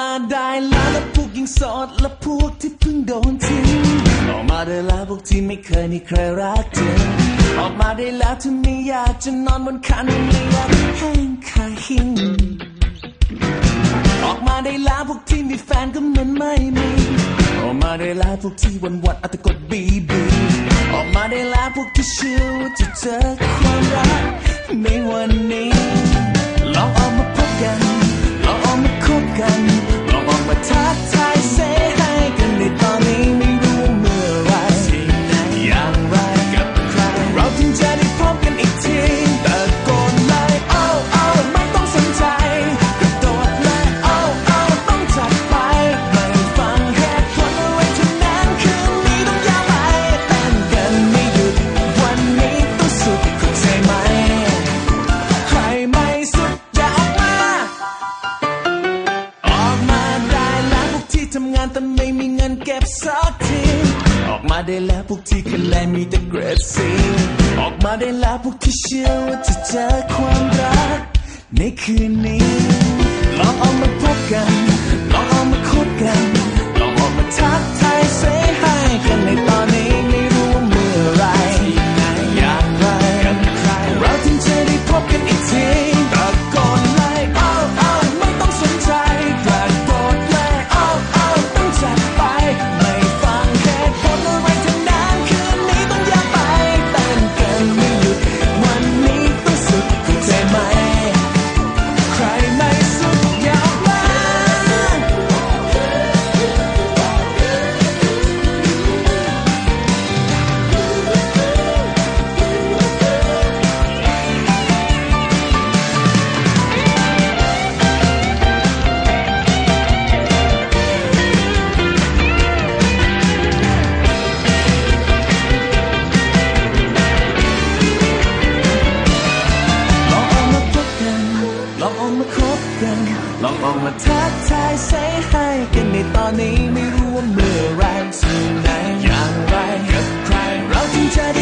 าได้แล้วแล้วพวกยังโสดและพวกที่เพิ่งโดนทิ้งออกมาได้แล้วพวกที่ไม่เคยมีใครรักจริงออกมาได้แล้วถ้าไม่อยากจะนอนบนคันไม่อยากแห้งขาหิ้งออกมาได้แล้วพวกที่มีแฟนก็เหมือนไม่มีออกมาได้แล้วพวกที่วันวันอาแต่กดบีบีออกมาได้แล้วพวกที่เชื่อว่าจะเจอความรักในวันนี้ ที่ทำงานแต่ไม่มีเงินเก็บสักที ออกมาได้แล้วพวกที่คะแนนมีแต่เกรดซีออกมาได้แล้วพวกที่เชื่อว่าจะเจอความรัก ในคืนนี้ ลองเอามา องมาทักทายใส่ให้กันในตอนนี้ไม่รู้ว่าเมื่อไรที่ไหนอย่างไรกับใครเราจึงจะได้